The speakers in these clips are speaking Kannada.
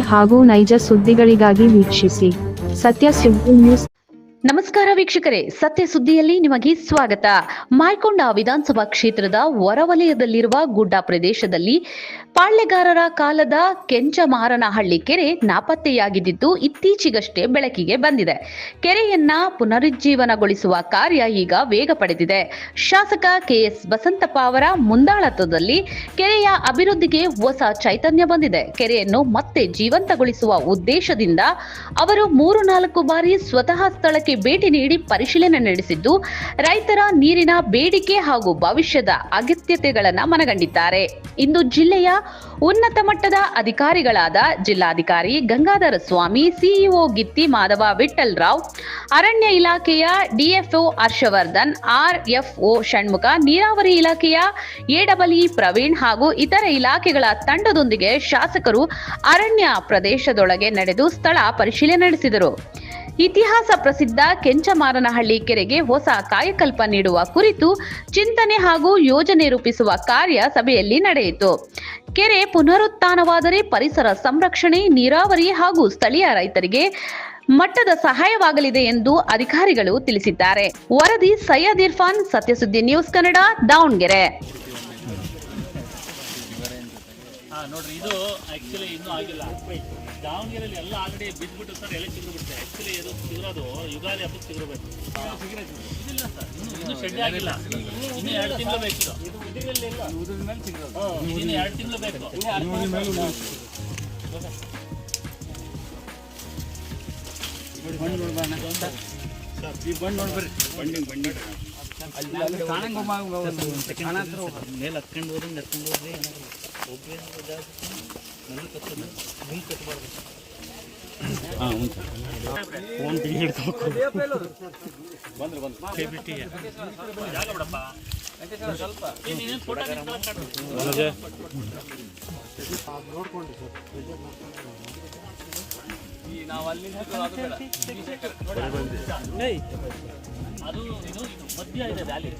ಹಾಗೂ ನೈಜ ಸುದ್ದಿಗಳಿಗಾಗಿ ವೀಕ್ಷಿಸಿ ಸತ್ಯ ಸುದ್ದಿ ನ್ಯೂಸ್. ನಮಸ್ಕಾರ ವೀಕ್ಷಕರೇ, ಸತ್ಯ ಸುದ್ದಿಯಲ್ಲಿ ನಿಮಗೆ ಸ್ವಾಗತ. ಮಾಯ್ಕೊಂಡ ವಿಧಾನಸಭಾ ಕ್ಷೇತ್ರದ ಹೊರವಲಯದಲ್ಲಿರುವ ಗುಡ್ಡ ಪ್ರದೇಶದಲ್ಲಿ ಪಾಳ್ಯಗಾರರ ಕಾಲದ ಕೆಂಚಮಾರನಹಳ್ಳಿ ಕೆರೆ ನಾಪತ್ತೆಯಾಗಿದ್ದು ಇತ್ತೀಚೆಗಷ್ಟೇ ಬೆಳಕಿಗೆ ಬಂದಿದೆ. ಕೆರೆಯನ್ನ ಪುನರುಜ್ಜೀವನಗೊಳಿಸುವ ಕಾರ್ಯ ಈಗ ವೇಗ ಪಡೆದಿದೆ. ಶಾಸಕ ಕೆಎಸ್ ಬಸಂತಪ್ಪ ಅವರ ಮುಂದಾಳತ್ವದಲ್ಲಿ ಕೆರೆಯ ಅಭಿವೃದ್ಧಿಗೆ ಹೊಸ ಚೈತನ್ಯ ಬಂದಿದೆ. ಕೆರೆಯನ್ನು ಮತ್ತೆ ಜೀವಂತಗೊಳಿಸುವ ಉದ್ದೇಶದಿಂದ ಅವರು ಮೂರು ನಾಲ್ಕು ಬಾರಿ ಸ್ವತಃ ಸ್ಥಳಕ್ಕೆ ಭೇಟಿ ನೀಡಿ ಪರಿಶೀಲನೆ ನಡೆಸಿದ್ದು, ರೈತರ ನೀರಿನ ಬೇಡಿಕೆ ಹಾಗೂ ಭವಿಷ್ಯದ ಅಗತ್ಯತೆಗಳನ್ನು ಮನಗಂಡಿದ್ದಾರೆ. ಇಂದು ಜಿಲ್ಲೆಯ ಉನ್ನತ ಮಟ್ಟದ ಅಧಿಕಾರಿಗಳಾದ ಜಿಲ್ಲಾಧಿಕಾರಿ ಗಂಗಾಧರ ಸ್ವಾಮಿ, ಸಿಇಒ ಗಿತ್ತಿ ಮಾಧವ ವಿಠಲ್ ರಾವ್, ಅರಣ್ಯ ಇಲಾಖೆಯ ಡಿಎಫ್ಒ ಹರ್ಷವರ್ಧನ್, ಆರ್ಎಫ್ಒ ಷಣ್ಮುಖ, ನೀರಾವರಿ ಇಲಾಖೆಯ ಎಡಬ್ಲ್ಇ ಪ್ರವೀಣ್ ಹಾಗೂ ಇತರ ಇಲಾಖೆಗಳ ತಂಡದೊಂದಿಗೆ ಶಾಸಕರು ಅರಣ್ಯ ಪ್ರದೇಶದೊಳಗೆ ನಡೆದು ಸ್ಥಳ ಪರಿಶೀಲನೆ ನಡೆಸಿದರು. ಇತಿಹಾಸ ಪ್ರಸಿದ್ಧ ಕೆಂಚಮಾರನಹಳ್ಳಿ ಕೆರೆಗೆ ಹೊಸ ಕಾಯಕಲ್ಪ ನೀಡುವ ಕುರಿತು ಚಿಂತನೆ ಹಾಗೂ ಯೋಜನೆ ರೂಪಿಸುವ ಕಾರ್ಯ ಸಭೆಯಲ್ಲಿ ನಡೆಯಿತು. ಕೆರೆ ಪುನರುತ್ಥಾನವಾದರೆ ಪರಿಸರ ಸಂರಕ್ಷಣೆ, ನೀರಾವರಿ ಹಾಗೂ ಸ್ಥಳೀಯ ರೈತರಿಗೆ ಮಟ್ಟದ ಸಹಾಯವಾಗಲಿದೆ ಎಂದು ಅಧಿಕಾರಿಗಳು ತಿಳಿಸಿದ್ದಾರೆ. ವರದಿ ಸೈಯದ್ ಇರ್ಫಾನ್, ಸತ್ಯಸುದ್ದಿ ನ್ಯೂಸ್ ಕನ್ನಡ, ದಾವಣಗೆರೆ. ಹಾ ನೋಡ್ರಿ ಇದು ಆಕ್ಚುಲಿ ಇನ್ನೂ ಆಗಿಲ್ಲ. ದಾವಣಗೆರೆಯಲ್ಲಿ ಎಲ್ಲ ಆಲ್ರೆಡಿ ಬಿದ್ದ್ಬಿಟ್ಟು ಸರ್ ಎಲೆ ಸಿಗ್ಬಿಡುತ್ತೆ? ಆಕ್ಚುಲಿ ಇದು ಚಿಗುರೋದು ಯುಗಾದಿ ಹಬ್ಬಕ್ಕೆ ಚಿಗುರಬೇಕು ಇದಿಲ್ಲ ಸರ್ ಇನ್ನು ಇನ್ನು ಶೆಡ್ ಆಗಿಲ್ಲ. ಇನ್ನು ಎರಡು ತಿಂಗಳು ಬೇಕು ಇದು. ಇನ್ನು ಎರಡು ತಿಂಗಳು ಬೇಕು. ಮೇಲೆ ಹತ್ಕೊಂಡು ಹೋದ್ರೆ ನಡ್ಕೊಂಡು ಹೋದ್ರೆ ಏನಾದ್ರು ಒಬ್ಬರೇ ಮನೆ ಕಟ್ಟೋದು ಮುಂದೆ ಕಟ್ಟಬಾರ್ದು ಹಾಂ ಹ್ಞೂ ಸರ್. ಫೋನ್ ಬಿಗಿ ಹಿಡ್ಕೋಬೇಕು. ಬಂದ್ರೆ ಬಂದು ಬಿಟ್ಟಿ ಏ, ನೀನೇನ್ ನೋಡಿ. ಅದು ಇದು ಇದು ಮಧ್ಯ ಇದೆ ವ್ಯಾಲಿ.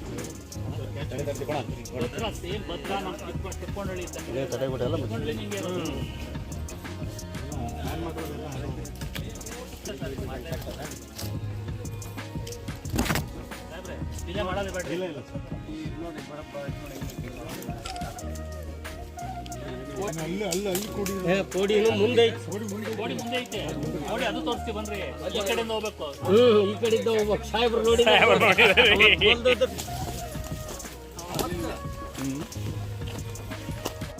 ಭದ್ರ ಸೇಮ್ ಭದ್ರ ನಮ್ಮ ಇಲ್ಲ ಇಲ್ಲ ನೋಡಿ ಬರಪ್ಪ ಬೇಡ್ರಿ. ಕೋಡಿ ಮುಂದೆ ಮುಂದೆ ಐತೆ. ನೋಡಿ ಅದು ತೋರಿಸ್ತೀವಿ ಬನ್ರಿ ಈ ಕಡೆಯಿಂದ ಹೋಗ್ಬೇಕು. ಹ್ಮ್ ಈ ಕಡೆಯಿಂದ ಹೋಗ್ಬೇಕು. ಸಾಹೇಬ್ರು ನೋಡಿ